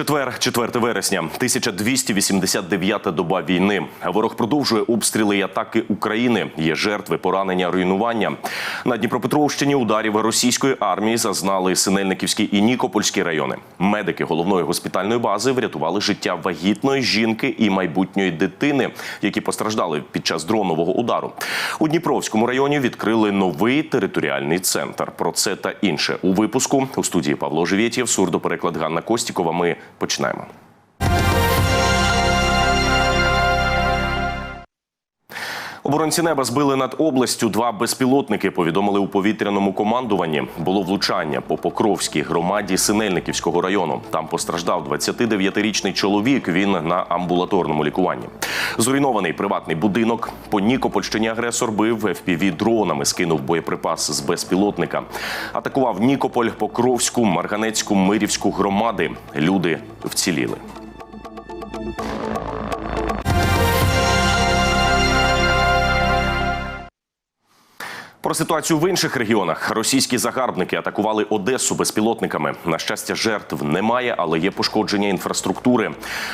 Четвер, 4 вересня, 1289 доба війни. Ворог продовжує обстріли і атаки України. Є жертви, поранення, руйнування. На Дніпропетровщині ударів російської армії зазнали Синельниківський і Нікопольський райони. Медики головної госпітальної бази врятували життя вагітної жінки і майбутньої дитини, які постраждали під час дронового удару. У Дніпровському районі відкрили новий територіальний центр. Про це та інше у випуску у студії Павло Живєтєв, сурдопереклад Ганна Костікова. Ми починаємо. Оборонці неба збили над областю два безпілотники. Повідомили у повітряному командуванні. Було влучання по Покровській громаді Синельниківського району. Там постраждав 29-річний чоловік. Він на амбулаторному лікуванні. Зруйнований приватний будинок. По Нікопольщині агресор бив fpv дронами. Скинув боєприпас з безпілотника. Атакував Нікополь, Покровську, Марганецьку, Мирівську громади. Люди вціліли. Про ситуацію в інших регіонах російські загарбники атакували Одесу безпілотниками. На щастя, жертв немає, але є пошкодження інфраструктури.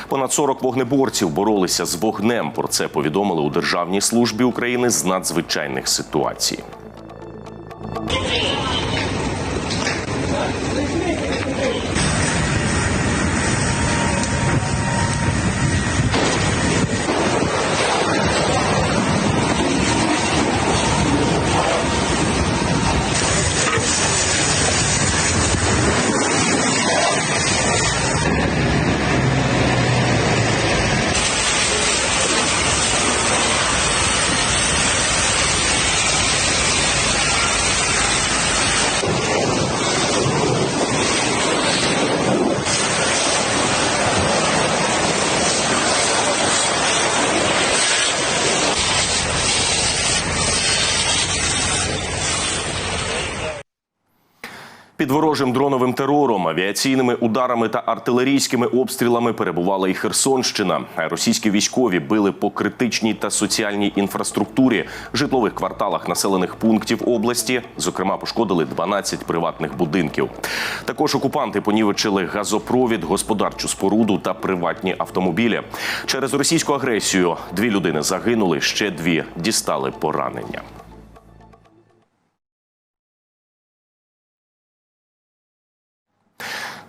Понад 40 вогнеборців боролися з вогнем. Про це повідомили у Державній службі України з надзвичайних ситуацій. Під ворожим дроновим терором, авіаційними ударами та артилерійськими обстрілами перебувала і Херсонщина. Російські військові били по критичній та соціальній інфраструктурі, житлових кварталах населених пунктів області. Зокрема, пошкодили 12 приватних будинків. Також окупанти понівечили газопровід, господарчу споруду та приватні автомобілі. Через російську агресію дві людини загинули, ще дві дістали поранення.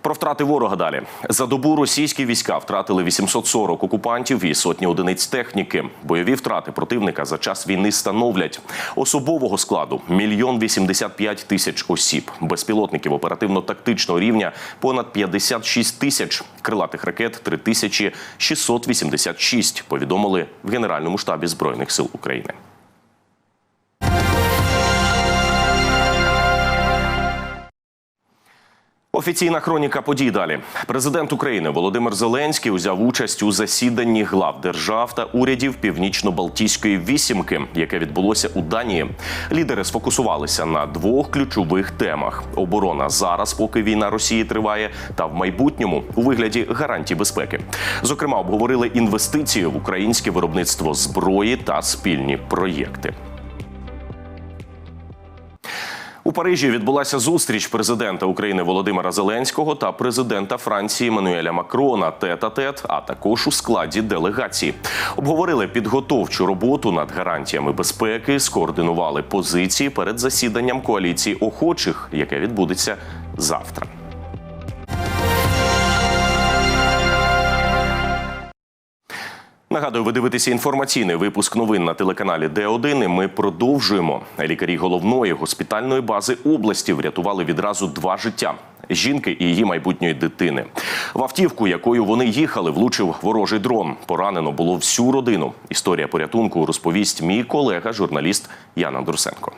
Про втрати ворога далі за добу російські війська втратили 840 окупантів і сотні одиниць техніки. Бойові втрати противника за час війни становлять особового складу мільйон 85 тисяч осіб, безпілотників оперативно-тактичного рівня понад 56 тисяч, крилатих ракет 3686, Повідомили в Генеральному штабі збройних сил України. Офіційна хроніка подій далі. Президент України Володимир Зеленський узяв участь у засіданні глав держав та урядів Північно-Балтійської вісімки, яке відбулося у Данії. Лідери сфокусувалися на двох ключових темах: оборона зараз, поки війна Росії триває, та в майбутньому у вигляді гарантій безпеки. Зокрема, обговорили інвестиції в українське виробництво зброї та спільні проєкти. У Парижі відбулася зустріч президента України Володимира Зеленського та президента Франції Мануеля Макрона тет-а-тет, а також у складі делегації. Обговорили підготовчу роботу над гарантіями безпеки, скоординували позиції перед засіданням коаліції охочих, яке відбудеться завтра. Нагадую, ви дивитеся інформаційний випуск новин на телеканалі Д1. І Ми продовжуємо. Лікарі головної госпітальної бази області врятували відразу два життя. Жінки і її майбутньої дитини. В автівку, якою вони їхали, влучив ворожий дрон. Поранено було всю родину. Історія порятунку розповість мій колега, журналіст Яна Друсенко.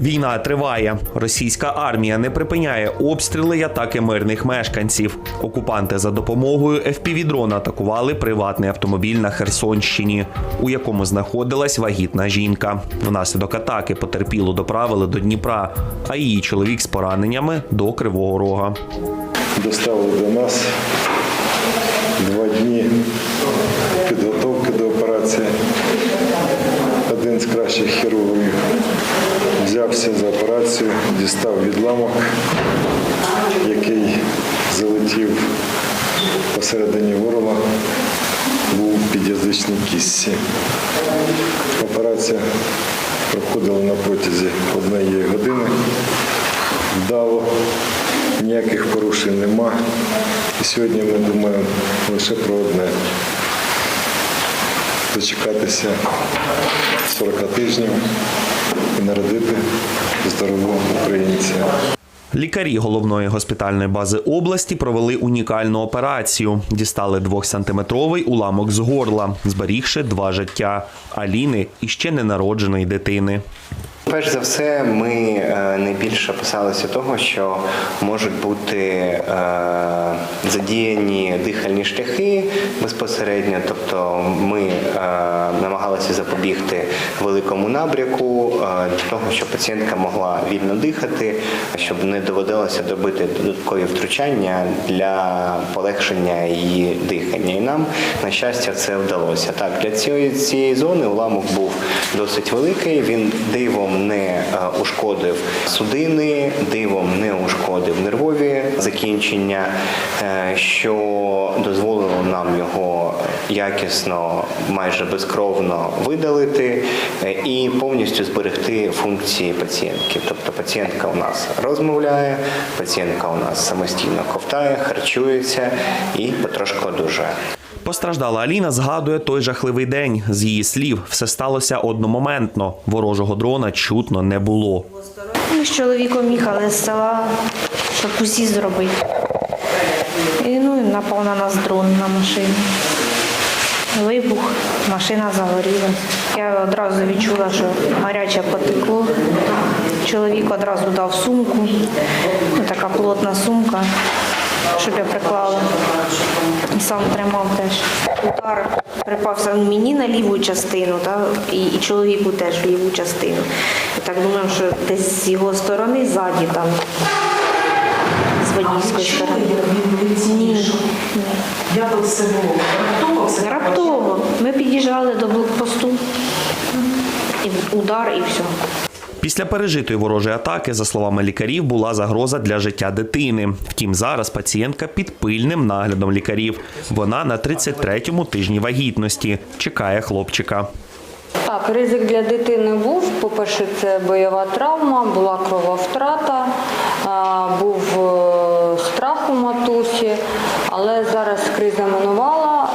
Війна триває. Російська армія не припиняє обстріли й атаки мирних мешканців. Окупанти за допомогою FPV-дрона атакували приватний автомобіль на Херсонщині, у якому знаходилась вагітна жінка. Внаслідок атаки потерпілу доправили до Дніпра, а її чоловік з пораненнями до Кривого Рога. доставили до нас два дні підготовки до операції. Один з кращих хірургів взявся за операцію, дістав відламок, який залетів посередині горла був під'язичний кістці. Операція проходила на протязі однієї години. Вдало, ніяких порушень нема. І сьогодні ми думаємо лише про одне. Дочекатися 40 тижнів і народити здорового українця. Лікарі головної госпітальної бази області провели унікальну операцію. Дістали двохсантиметровий уламок з горла, зберігши два життя Аліни і ще ненародженої дитини. Перш за все, ми е, найбільше опасалися того, що можуть бути е, задіяні дихальні шляхи безпосередньо. Тобто ми е, намагалися запобігти великому набряку для того, щоб пацієнтка могла вільно дихати, щоб не доводилося робити додаткові втручання для полегшення її дихання. І нам, на щастя, це вдалося. Так, для цієї, цієї зони уламок був досить великий. Він дивом не е, ушкодив судини, дивом не ушкодив нервові закінчення, е, що дозволило нам його якісно, майже безкровно видалити е, і повністю зберегти функції пацієнтки. Тобто пацієнтка у нас розмовляє, пацієнтка у нас самостійно ковтає, харчується і потрошку одужує. Постраждала Аліна згадує той жахливий день. З її слів, все сталося одномоментно. Ворожого дрона чутно не було. Ми з чоловіком їхали з села, щоб усі зробити. І ну, напав на нас дрон на машину. Вибух, машина загорілась. Я одразу відчула, що гаряче потекло. Чоловік одразу дав сумку, така плотна сумка, щоб я приклала. І сам тримав теж. Удар припався мені на ліву частину, та, і, і чоловіку теж в ліву частину. Я так думаю, що десь з його сторони ззаді там, з водійської сторони. Ні. Як це все було? Раптово все Раптово. Ми під'їжджали до блокпосту. І удар, і все. Після пережитої ворожої атаки, за словами лікарів, була загроза для життя дитини. Втім, зараз пацієнтка під пильним наглядом лікарів. Вона на 33-му тижні вагітності чекає хлопчика. Так, ризик для дитини був. По-перше, це бойова травма, була крововтрата, був е, страх у матусі, зараз.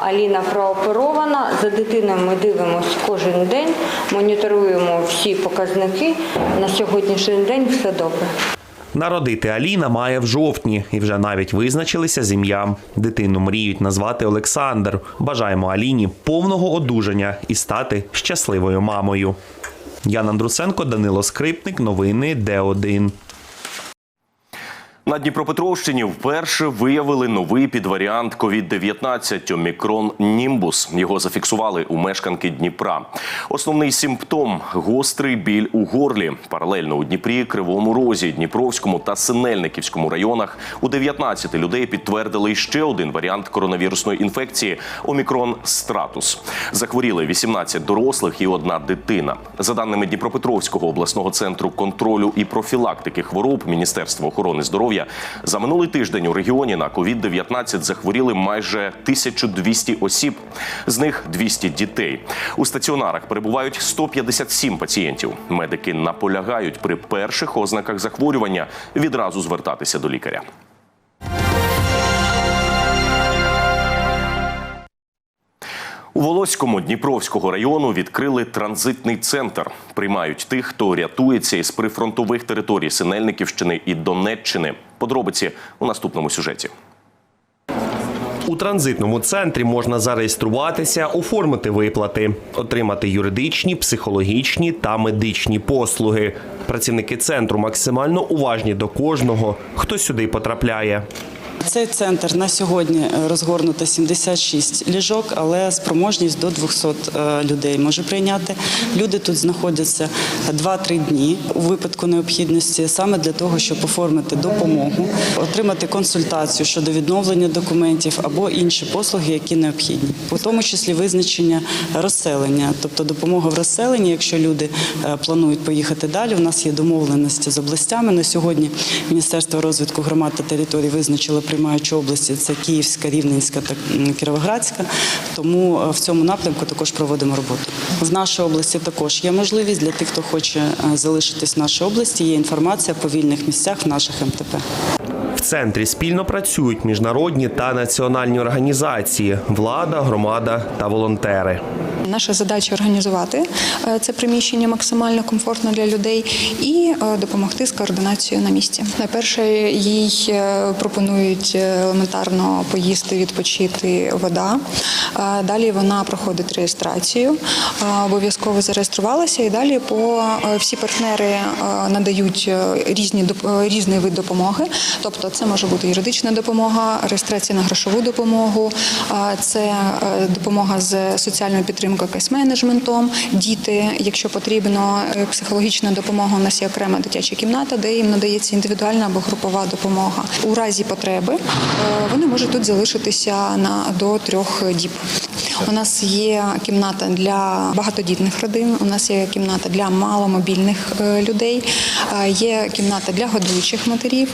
Аліна прооперована. За дитиною ми дивимося кожен день, моніторуємо всі показники. На сьогоднішній день все добре. Народити Аліна має в жовтні і вже навіть визначилися з ім'ям. Дитину мріють назвати Олександр. Бажаємо Аліні повного одужання і стати щасливою мамою. Ян Андрусенко, Данило Скрипник. Новини Д1. На Дніпропетровщині вперше виявили новий підваріант COVID-19 – омікрон Німбус. Його зафіксували у мешканки Дніпра. Основний симптом – гострий біль у горлі. Паралельно у Дніпрі, Кривому Розі, Дніпровському та Синельниківському районах у 19 людей підтвердили ще один варіант коронавірусної інфекції – омікрон Стратус. Захворіли 18 дорослих і одна дитина. За даними Дніпропетровського обласного центру контролю і профілактики хвороб Міністерства охорони здоров'я, за минулий тиждень у регіоні на COVID-19 захворіли майже 1200 осіб. З них 200 дітей. У стаціонарах перебувають 157 пацієнтів. Медики наполягають при перших ознаках захворювання відразу звертатися до лікаря. У Волоському Дніпровського району відкрили транзитний центр. Приймають тих, хто рятується із прифронтових територій Синельниківщини і Донеччини. Подробиці у наступному сюжеті. У транзитному центрі можна зареєструватися, оформити виплати, отримати юридичні, психологічні та медичні послуги. Працівники центру максимально уважні до кожного, хто сюди потрапляє. Цей центр на сьогодні е, розгорнуто 76 ліжок, але спроможність до 200 е, людей може прийняти. Люди тут знаходяться 2-3 дні у випадку необхідності саме для того, щоб оформити допомогу, отримати консультацію щодо відновлення документів або інші послуги, які необхідні, у тому числі визначення розселення, тобто допомога в розселенні, якщо люди е, планують поїхати далі. У нас є домовленості з областями. На сьогодні Міністерство розвитку громад та територій визначило пріоритет приймаючі області це Київська, Рівненська та Кіровоградська. Тому е, в цьому напрямку також проводимо роботу. В нашій області також є можливість для тих, хто хоче е, залишитись в нашій області. Є інформація по вільних місцях в наших МТП. Центрі спільно працюють міжнародні та національні організації, влада, громада та волонтери. Наша задача організувати е, це приміщення максимально комфортно для людей і е, допомогти з координацією на місці. Найперше їй е, пропонують елементарно поїсти, відпочити вода. Далі вона проходить реєстрацію, обов'язково зареєструвалася, і далі по всі партнери надають різні різний вид допомоги. Тобто, це може бути юридична допомога, реєстрація на грошову допомогу, це е, допомога з соціальною підтримкою кейс-менеджментом, діти, якщо потрібно, е, психологічна допомога. У нас є окрема дитяча кімната, де їм надається індивідуальна або групова допомога. У разі потреби е, вони можуть тут залишитися на до трьох діб. У нас є кімната для багатодітних родин. У нас є кімната для маломобільних людей, є кімната для годуючих матерів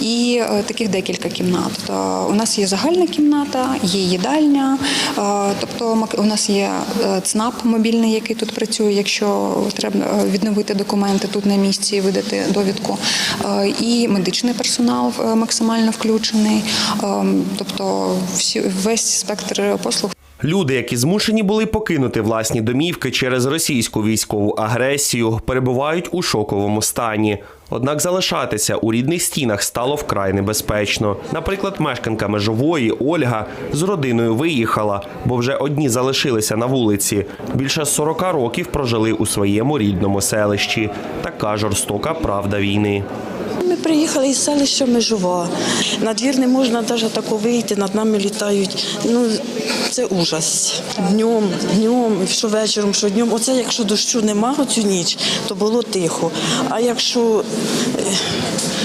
і таких декілька кімнат. У нас є загальна кімната, є їдальня. е, Тобто у нас є е, ЦНАП мобільний, який тут працює, якщо треба е, відновити документи тут на місці видати довідку. Е, І медичний персонал е, максимально включений. Е, Тобто весь спектр послуг. Люди, які змушені були покинути власні домівки через російську військову агресію, перебувають у шоковому стані. Однак залишатися у рідних стінах стало вкрай небезпечно. Наприклад, мешканка межової Ольга з родиною виїхала, бо вже одні залишилися на вулиці. Більше 40 років прожили у своєму рідному селищі. Така жорстока правда війни. Приїхали із селища Межова. На двір не можна навіть тако вийти, над нами літають. Ну, це ужас. Днем, днем, що вечором, що днем. Оце якщо дощу нема оцю ніч, то було тихо. А якщо е,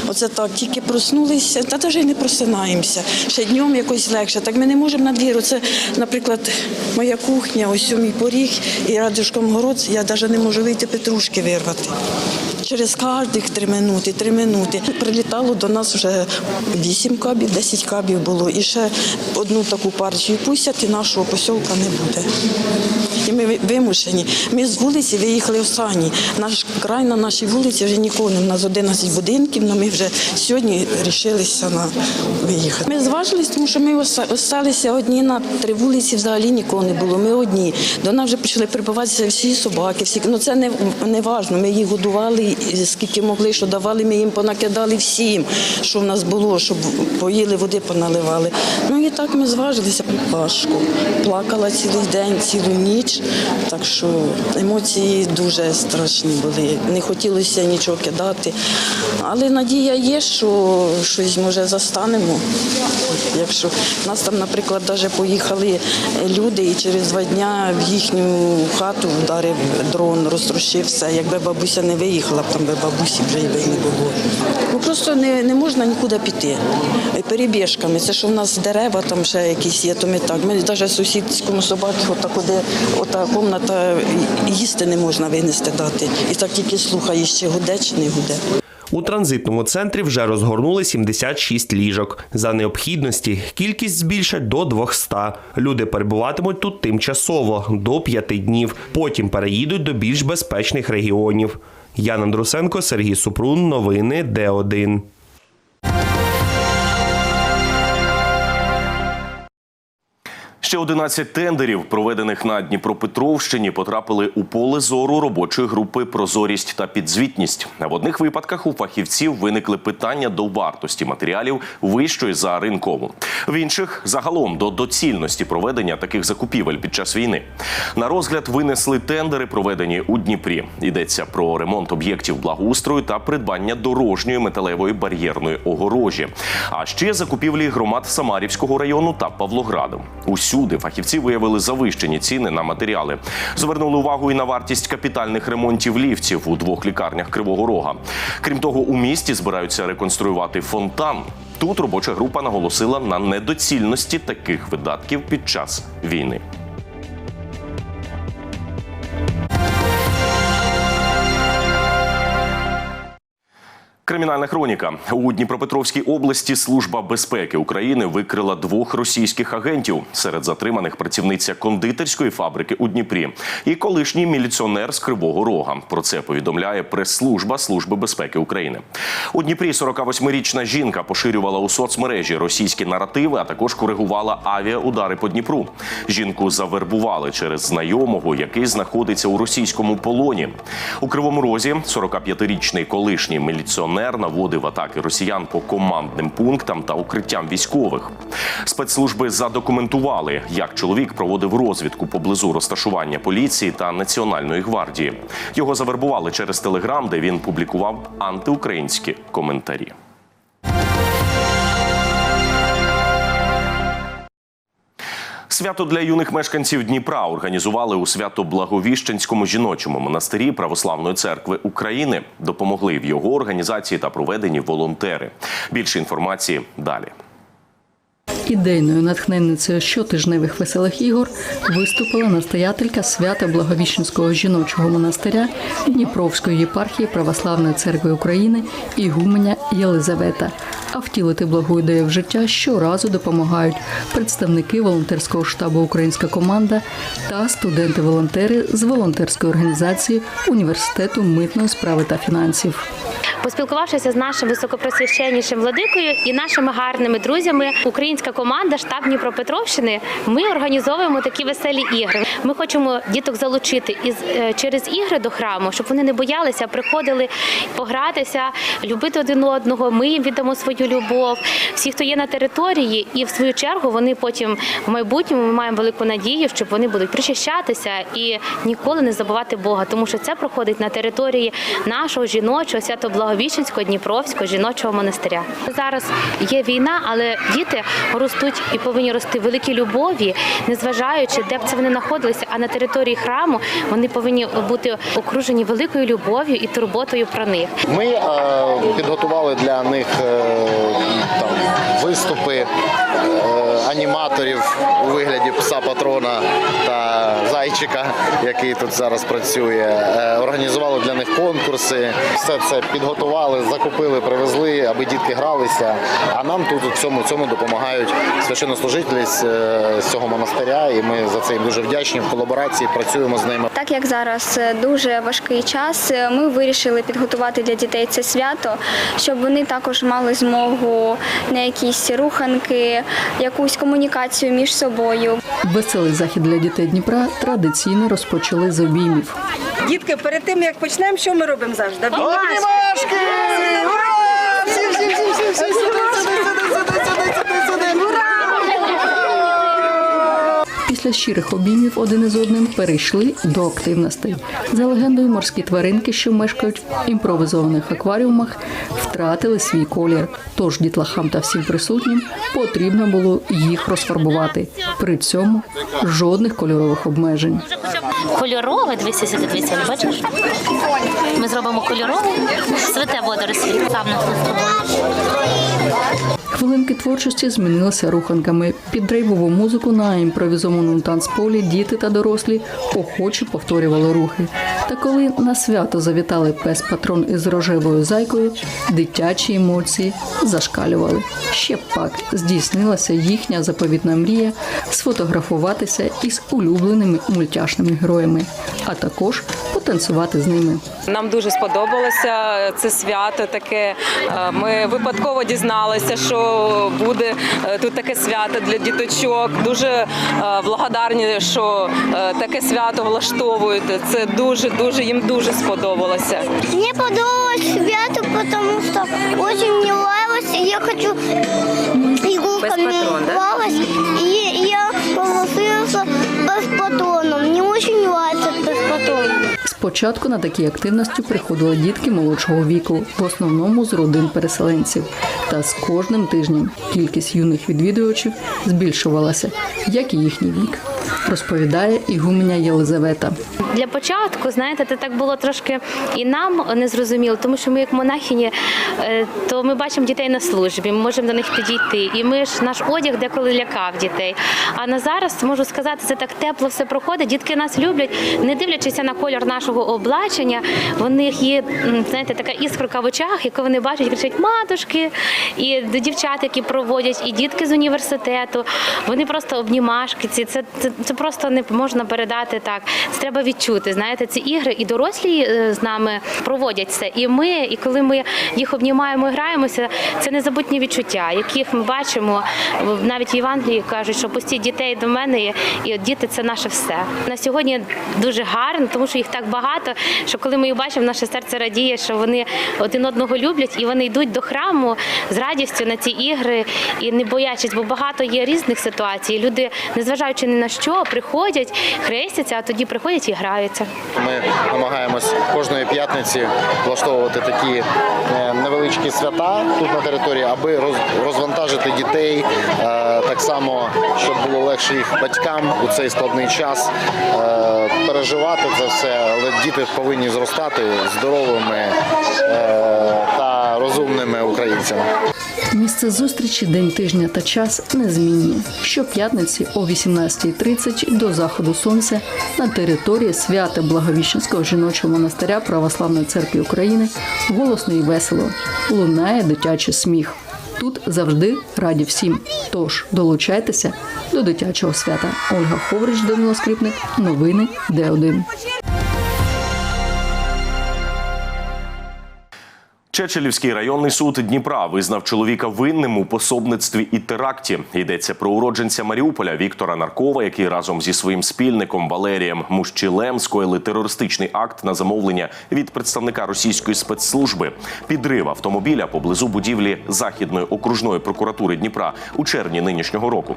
оце так, тільки проснулися, та навіть не просинаємося. Ще днем якось легше. Так ми не можемо на двір. Оце, наприклад, моя кухня, ось мій поріг і радюшком город, я навіть не можу вийти петрушки вирвати. Через кожних три минути, три минути. Прилітало до нас вже вісім кабів, 10 кабів було. І ще одну таку партію пустять, і нашого посілка не буде. І ми вимушені. Ми з вулиці виїхали останні. Наш край на нашій вулиці вже нікого не. У нас 11 будинків, але ми вже сьогодні рішилися на виїхати. Ми зважились, тому що ми осталися одні на три вулиці, взагалі нікого не було. Ми одні. До нас вже почали прибиватися всі собаки, всі. Ну це не, не важно. Ми їх годували скільки могли, що давали, ми їм понакидали всім, що в нас було, щоб поїли, води поналивали. Ну і так ми зважилися важко. Плакала цілий день, цілу ніч. Так що емоції дуже страшні були. Не хотілося нічого кидати. Але надія є, що щось може застанемо. Якщо нас там, наприклад, навіть поїхали люди, і через два дня в їхню хату вдарив дрон, розтрощив все. Якби бабуся не виїхала, там би бабусі вже й не було. Ну просто не, не можна нікуди піти. Перебіжками. Це що в нас дерева там ще якісь є, то ми так. Ми навіть сусідському собаці, отак, де ота кімната їсти не можна винести дати. І так тільки слухаєш, чи гуде, чи не гуде. У транзитному центрі вже розгорнули 76 ліжок. За необхідності кількість збільшать до 200. Люди перебуватимуть тут тимчасово до 5 днів. Потім переїдуть до більш безпечних регіонів. Ян Андрусенко, Сергій Супрун. Новини Д1. Ще 11 тендерів, проведених на Дніпропетровщині, потрапили у поле зору робочої групи Прозорість та підзвітність. В одних випадках у фахівців виникли питання до вартості матеріалів вищої за ринкову. В інших загалом до доцільності проведення таких закупівель під час війни. На розгляд винесли тендери, проведені у Дніпрі. Йдеться про ремонт об'єктів благоустрою та придбання дорожньої металевої бар'єрної огорожі. А ще закупівлі громад Самарівського району та Павлограду. Усюди фахівці виявили завищені ціни на матеріали. Звернули увагу і на вартість капітальних ремонтів ліфтів у двох лікарнях Кривого Рога. Крім того, у місті збираються реконструювати фонтан. Тут робоча група наголосила на недоцільності таких видатків під час війни. Кримінальна хроніка у Дніпропетровській області Служба безпеки України викрила двох російських агентів. Серед затриманих працівниця кондитерської фабрики у Дніпрі і колишній міліціонер з Кривого Рога. Про це повідомляє прес-служба Служби безпеки України. У Дніпрі 48-річна жінка поширювала у соцмережі російські наративи, а також коригувала авіаудари по Дніпру. Жінку завербували через знайомого, який знаходиться у російському полоні. У Кривому Розі 45-річний колишній міліціонер наводив атаки росіян по командним пунктам та укриттям військових. Спецслужби задокументували, як чоловік проводив розвідку поблизу розташування поліції та національної гвардії. Його завербували через телеграм, де він публікував антиукраїнські коментарі. Свято для юних мешканців Дніпра організували у свято Благовіщенському жіночому монастирі Православної церкви України. Допомогли в його організації та проведенні волонтери. Більше інформації далі. Ідейною натхненницею щотижневих веселих ігор виступила настоятелька свята Благовіщенського жіночого монастиря Дніпровської єпархії Православної церкви України Ігуменя Єлизавета. А втілити благу ідею в життя щоразу допомагають представники волонтерського штабу Українська команда та студенти-волонтери з волонтерської організації університету митної справи та фінансів. Поспілкувавшися з нашим високопресвященнішим владикою і нашими гарними друзями, українська команда штаб Дніпропетровщини. Ми організовуємо такі веселі ігри. Ми хочемо діток залучити із е, через ігри до храму, щоб вони не боялися, приходили погратися, любити один одного. Ми їм віддамо свою любов. Всі, хто є на території, і в свою чергу вони потім в майбутньому ми маємо велику надію, щоб вони будуть причащатися і ніколи не забувати Бога, тому що це проходить на території нашого жіночого свято-благовіщенського Дніпровського жіночого монастиря. Зараз є війна, але діти ростуть і повинні рости великі любові, незважаючи, де б це вони знаходилися. А на території храму вони повинні бути окружені великою любов'ю і турботою про них. Ми е, підготували для них е, там виступи аніматорів у вигляді пса патрона та зайчика, який тут зараз працює. Е, організували для них конкурси. Все це підготували, закупили, привезли, аби дітки гралися. А нам тут у цьому цьому допомагають священнослужителі з, е, цього монастиря, і ми за це їм дуже вдячні. В колаборації працюємо з ними. Так як зараз е, дуже важкий час, е, ми вирішили підготувати для дітей це свято, щоб вони також мали змогу на якісь руханки, якусь комунікацію між собою. Веселий захід для дітей Дніпра традиційно розпочали з обіймів. Дітки, перед тим як почнемо, що ми робимо завжди? Обнімашки! Ура! Всі, всі, всі, всі, всі, сюди, сюди, сюди, сюди, сюди, сюди, сюди. Після щирих обіймів один із одним перейшли до активностей. За легендою, морські тваринки, що мешкають в імпровізованих акваріумах, втратили свій колір. Тож дітлахам та всім присутнім потрібно було їх розфарбувати. При цьому жодних кольорових обмежень. Кольорове, дивися сюди, дивися, бачиш? Ми зробимо кольорове, святе водорослі. Сам на Хвилинки творчості змінилися руханками. Під дрейвову музику на імпровізованому танцполі діти та дорослі охоче повторювали рухи. Та коли на свято завітали пес патрон із рожевою зайкою, дитячі емоції зашкалювали. Ще пак здійснилася їхня заповітна мрія сфотографуватися із улюбленими мультяшними героями, а також потанцювати з ними. Нам дуже сподобалося це свято. Таке Е, ми випадково дізналися, що буде е, тут таке свято для діточок. Дуже е, благодарні, що таке свято влаштовують. Це дуже дуже їм дуже сподобалося. Мне подобалось свято, потому что очень мне нравилось, и я хочу игрушками патрон, да? Спочатку на такі активності приходили дітки молодшого віку, в основному з родин переселенців. Та з кожним тижнем кількість юних відвідувачів збільшувалася, як і їхній вік. Розповідає ігуменя Єлизавета. Для початку, знаєте, це так було трошки і нам незрозуміло, тому що ми, як монахині, е, то ми бачимо дітей на службі, ми можемо до них підійти. І ми ж наш одяг деколи лякав дітей. А на зараз можу сказати, це так тепло все проходить. Дітки нас люблять, не дивлячись на колір нашого облачення. В них є знаєте, така іскорка в очах, яку вони бачать, кричать матушки, і дівчата, які проводять, і дітки з університету. Вони просто обнімашки. Ці це, це, просто не можна передати так. Це треба відчути. Знаєте, ці ігри і дорослі е, з нами проводять це. І ми, і коли ми їх обнімаємо і граємося, це незабутні відчуття, яких ми бачимо навіть в Євангелії кажуть, що пустіть дітей до мене, і, діти це наше все. На сьогодні дуже гарно, тому що їх так багато, що коли ми їх бачимо, наше серце радіє, що вони один одного люблять і вони йдуть до храму з радістю на ці ігри і не боячись, бо багато є різних ситуацій. Люди, незважаючи на що, приходять, хрестяться, а тоді приходять і граються. Ми намагаємось кожної п'ятниці влаштовувати такі е, невеличкі свята тут на території, аби роз- розвантажити дітей е, так само, щоб було легше їх батькам у цей складний час е, переживати це все. Але діти повинні зростати здоровими та розумними українцями. Місце зустрічі, день тижня та час незмінні. Щоп'ятниці о 18.30 до заходу сонця на території свято Благовіщенського жіночого монастиря Православної церкви України голосно і весело лунає дитячий сміх. Тут завжди раді всім. Тож долучайтеся до дитячого свята. Ольга Ховрич, Данило Скрипник, новини Д1. Чечелівський районний суд Дніпра визнав чоловіка винним у пособництві і теракті. Йдеться про уродженця Маріуполя Віктора Наркова, який разом зі своїм спільником Валерієм Мущілем скоїли терористичний акт на замовлення від представника російської спецслужби. Підрив автомобіля поблизу будівлі західної окружної прокуратури Дніпра у червні нинішнього року.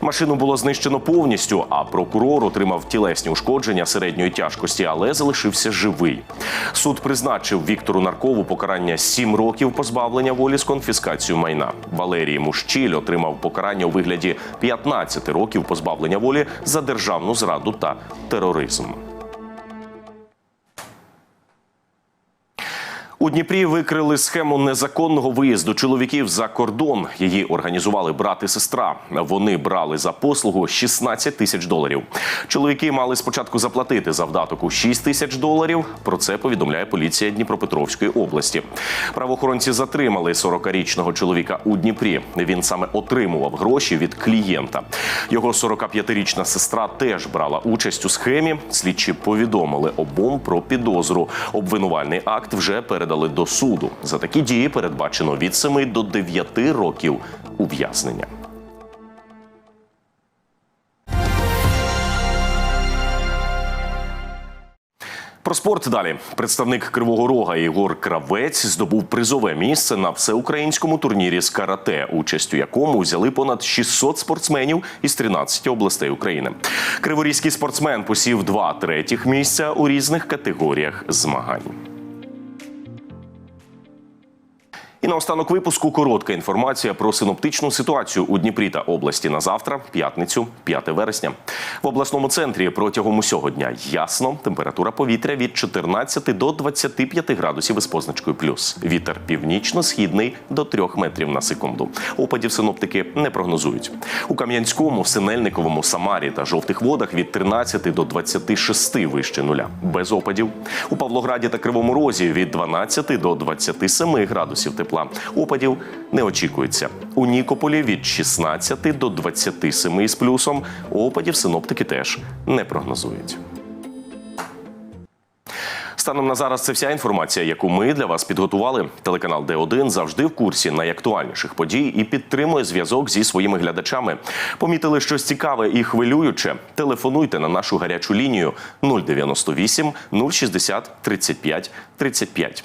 Машину було знищено повністю, а прокурор отримав тілесні ушкодження середньої тяжкості, але залишився живий. Суд призначив Віктору Наркову покарання 7 років позбавлення волі з конфіскацією майна. Валерій Мушчіль отримав покарання у вигляді 15 років позбавлення волі за державну зраду та тероризм. У Дніпрі викрили схему незаконного виїзду чоловіків за кордон. Її організували брат і сестра. Вони брали за послугу 16 тисяч доларів. Чоловіки мали спочатку заплатити завдаток у 6 тисяч доларів. Про це повідомляє поліція Дніпропетровської області. Правоохоронці затримали 40-річного чоловіка у Дніпрі. Він саме отримував гроші від клієнта. Його 45-річна сестра теж брала участь у схемі. Слідчі повідомили обом про підозру. Обвинувальний акт вже передали до суду. За такі дії передбачено від 7 до 9 років ув'язнення. Про спорт далі. Представник Кривого Рога Ігор Кравець здобув призове місце на всеукраїнському турнірі з карате, участь у якому взяли понад 600 спортсменів із 13 областей України. Криворізький спортсмен посів два третіх місця у різних категоріях змагань. І наостанок випуску коротка інформація про синоптичну ситуацію у Дніпрі та області на завтра, п'ятницю, 5 вересня. В обласному центрі протягом усього дня ясно. Температура повітря від 14 до 25 градусів із позначкою плюс. Вітер північно-східний до 3 метрів на секунду. Опадів синоптики не прогнозують. У Кам'янському, Синельниковому, Самарі та жовтих водах від 13 до 26 вище нуля. Без опадів. У Павлограді та Кривому Розі від 12 до 27 градусів тепла. Опадів не очікується. У Нікополі від 16 до 27 із плюсом. Опадів синоптики теж не прогнозують. Станом на зараз це вся інформація, яку ми для вас підготували. Телеканал Д1 завжди в курсі найактуальніших подій і підтримує зв'язок зі своїми глядачами. Помітили щось цікаве і хвилююче. Телефонуйте на нашу гарячу лінію 098 060 35 35.